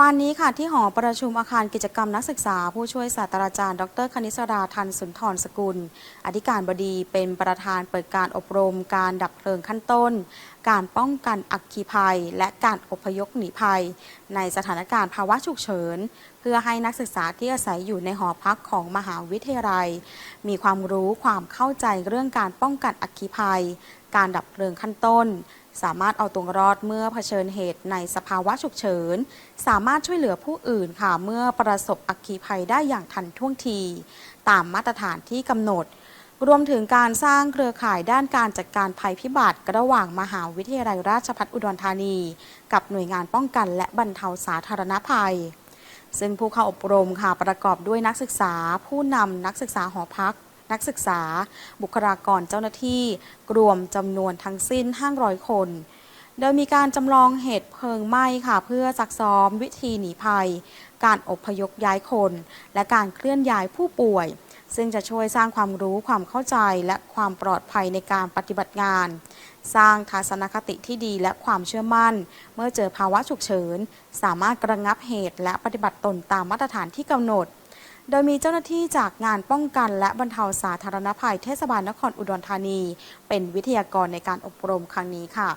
วันนี้ค่ะที่หอประชุมอาคารกิจกรรมนักศึกษา ผู้ช่วยศาสตราจารย์ ดรคณิศราทันสุนทรสกุล อธิการบดีเป็นประธานเปิดการอบรม การดับเพลิงขั้นต้น การป้องกันอัคคีภัย และการอพยพหนีภัย ในสถานการณ์ภาวะฉุกเฉิน เพื่อให้นักศึกษาที่อาศัยอยู่ในหอพักของมหาวิทยาลัย มีความรู้ความเข้าใจเรื่องการป้องกันอัคคีภัย การดับเพลิงขั้นต้น สามารถเอาตัวรอดเมื่อเผชิญเหตุในสภาวะฉุกเฉิน สามารถช่วยเหลือผู้อื่นค่ะเมื่อประสบอัคคีภัยได้อย่างทันท่วงที ตามมาตรฐานที่กำหนด รวมถึงการสร้างเครือข่ายด้านการจัดการภัยพิบัติระหว่างมหาวิทยาลัยราชภัฏอุดรธานี กับหน่วยงานป้องกันและบรรเทาสาธารณภัยซึ่งผู้เข้าอบรมค่ะประกอบด้วยนักศึกษาผู้นำนักศึกษาหอพัก นักศึกษา บุคลากรเจ้าหน้าที่ รวมจำนวนทั้งสิ้น 500 คนโดยมีการจำลองเหตุเพลิงไหม้ค่ะ เพื่อซักซ้อมวิธีหนีภัย การอบพยพย้ายคน และการเคลื่อนย้ายผู้ป่วย ซึ่งจะช่วยสร้างความรู้ความเข้าใจและความปลอดภัยในการปฏิบัติงาน สร้างทัศนคติที่ดีและความเชื่อมั่น เมื่อเจอภาวะฉุกเฉิน สามารถระงับเหตุและปฏิบัติตนตามมาตรฐานที่กำหนด โดยมีเจ้าหน้าที่จากงานป้องกัน และบรรเทาสาธารณภัยเทศบาลนครอุดรธานี เป็นวิทยากรในการอบรมครั้งนี้ค่ะ